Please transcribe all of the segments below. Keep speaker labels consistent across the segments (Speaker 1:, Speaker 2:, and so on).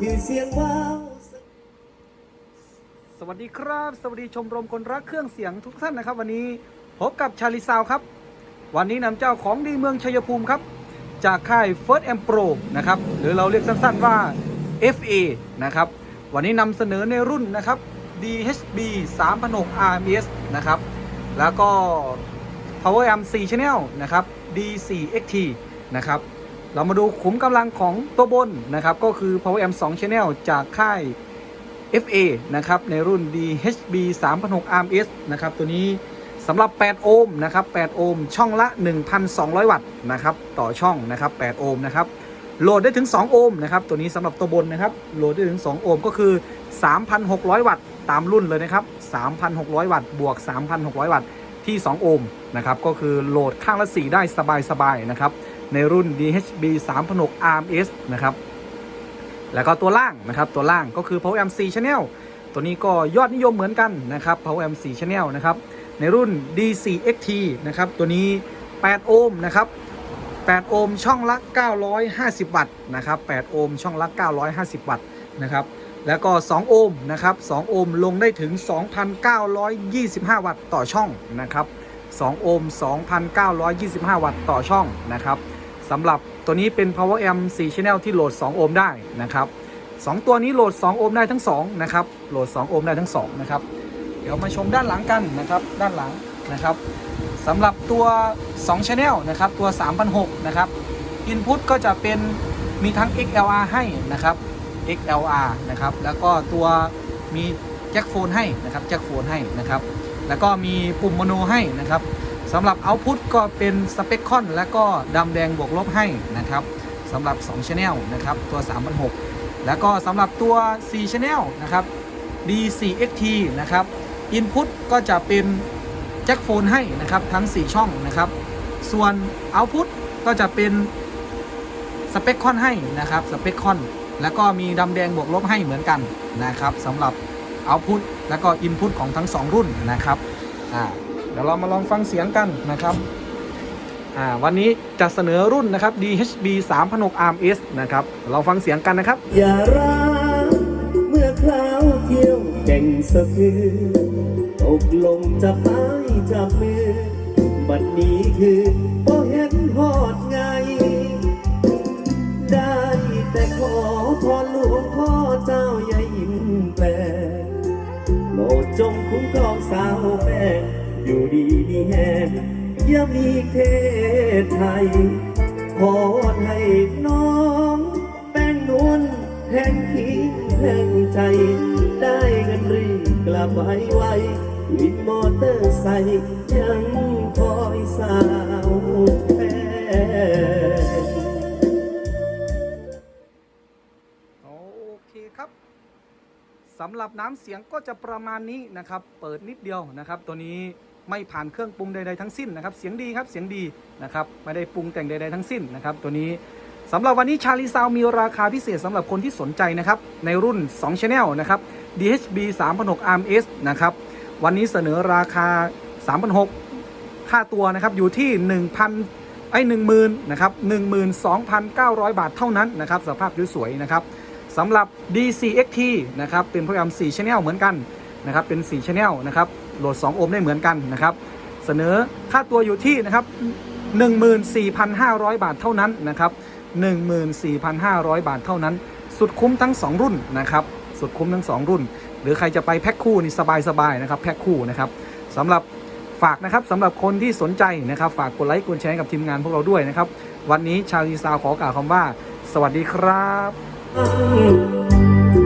Speaker 1: คือเสียงว้าว
Speaker 2: สวัสดีครับ สวัสดีชมรมคนรักเครื่องเสียงทุกท่านนะครับ วันนี้พบกับชาลิซาวครับ วันนี้นำเจ้าของดีเมืองชัยภูมิครับ จากค่าย First a m Pro นะครับหรือเราเรียกสั้นๆว่า FA นะครับวันนี้นำเสนอในรุ่นนะครับ DHB 3006 RMS นะครับแล้วก็ Power Amp 4 Channel นะครับ D4 XT นะครับ เรามาดูขุมกำลังของตัวบนนะครับ ก็คือ Power Amp 2 Channel จากค่าย FA นะครับ ในรุ่น DHB 3006 RMS นะครับ ตัวนี้สำหรับ 8 โอห์มนะครับ 8 โอห์มช่องละ 1,200 วัตต์นะครับ ต่อช่องนะครับ 8 โอห์มนะครับ โหลดได้ถึง 2 โอห์มนะครับ ตัวนี้สำหรับตัวบนนะครับ โหลดได้ถึง 2 โอห์มก็คือ 3,600 วัตต์ ตามรุ่นเลยนะครับ 3,600 วัตต์ บวก 3,600 วัตต์ที่ 2 โอห์มนะครับ ก็คือโหลดข้างละ 4 ได้สบายๆนะครับ ในรุ่น DHB 3006 RMS นะครับ แล้วก็ตัวล่างนะครับ ตัวล่างก็คือ Power Amp 4 Channel ตัวนี้ก็ยอดนิยมเหมือนกันนะครับ Power Amp 4 Channel นะครับ ในรุ่น D4 XT นะครับ ตัวนี้ 8 โอห์มนะครับ 8 โอห์มช่องละ 950 วัตต์นะครับ 8 โอห์มช่องละ 950 วัตต์นะครับแล้วก็ 2 โอห์มนะครับ 2 โอห์มลงได้ถึง 2,925 วัตต์ต่อช่องนะครับ 2 โอห์ม 2,925 วัตต์ต่อช่องนะครับ สำหรับตัวนี้เป็น Power Amp 4 Channel ที่โหลด 2 โอห์มได้นะครับ 2 ตัวนี้โหลด 2 โอห์มได้ทั้ง 2 นะครับ โหลด 2 โอห์มได้ทั้ง 2 นะครับ เดี๋ยวมาชมด้านหลังกันนะครับ ด้านหลังนะครับสำหรับตัว 2 Channel นะครับ ตัว 3,600 นะครับ Input ก็จะเป็นมีทั้ง XLR ให้นะครับ XLR นะครับ แล้วก็ตัวมีแจ็คโฟนให้นะครับ แจ็คโฟนให้นะครับ แล้วก็มีปุ่มโมโนให้นะครับ สำหรับ Output ก็เป็นสเปคคอนและก็ดำแดงบวกลบให้นะครับสำหรับ2 Channel นะครับตัว3,600แล้วก็สำหรับตัว4 Channel นะครับ D4XT นะครับ Input ก็จะเป็นแจ็คโฟนให้นะครับทั้ง 4 ช่องนะครับ ส่วน Output ก็จะเป็นสเปคคอนให้นะครับสเปคคอนแล้วก็มีดำแดงบวกลบให้เหมือนกันนะครับสำหรับ Output แล้วก็ Input ของทั้ง 2 รุ่นนะครับอ่า เดี๋ยวเรามาลองฟังเสียงกันนะครับอ่าวันนี้จะเสนอรุ่นนะครับ DHB 3006 RMS นะครับเราฟังเสียงกันนะครับ
Speaker 1: อย่ารักเมื่อคราวเที่ยวแก่งสะพือตกลงจะไปจับมือ บัดนี้คือพอเห็นหอดไงได้ อยู่ดีมีแหงอย่ามีเพศไทย ขอให้น้องแป้งนวลแห่งคิงแห่งใจ ได้เงินรีกลับไว้ไววินมอเตอร์ไซค์ยังคอยสาวแพง
Speaker 2: โอเคครับสำหรับน้ำเสียงก็จะประมาณนี้นะครับ เปิดนิดเดียวนะครับ ตัวนี้ ไม่ผ่านเครื่องปรุงใดๆทั้งสิ้นนะครับ เสียงดีครับเสียงดีนะครับไม่ได้ปรุงแต่งใดๆทั้งสิ้นนะครับตัวนี้สำหรับวันนี้ชาลีซาวมีราคาพิเศษสำหรับคนที่สนใจนะครับในรุ่น2 Channel นะครับ DHB 3,600 RMS นะครับวันนี้เสนอราคา 3,600 ค่าตัวนะครับอยู่ที่ 1,000ไอ้10,000นะครับ12,900 บาทเท่านั้นนะครับสภาพสวยๆนะครับสำหรับ DCXT นะครับเป็นโปรแกรม 4 Channel เหมือนกันนะครับเป็น 4 Channel นะครับ โหลด 2 โอห์มได้เหมือนกันนะครับ เสนอค่าตัวอยู่ที่นะครับ14,500 บาทเท่านั้นนะครับ14,500 บาทเท่านั้น สุดคุ้มทั้ง 2 รุ่นนะครับสุดคุ้มทั้ง 2 รุ่น หรือใครจะไปแพ็คคู่นี่สบายๆนะครับแพ็คคู่นะครับสำหรับฝากนะครับสำหรับคนที่สนใจนะครับ ฝากกดไลค์กดแชร์ให้กับทีมงานพวกเราด้วยนะครับ วันนี้ชาลีซาวขอกล่าวคำว่า สวัสดีครับ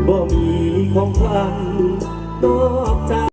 Speaker 1: บ่มีของขวัญนอกจาก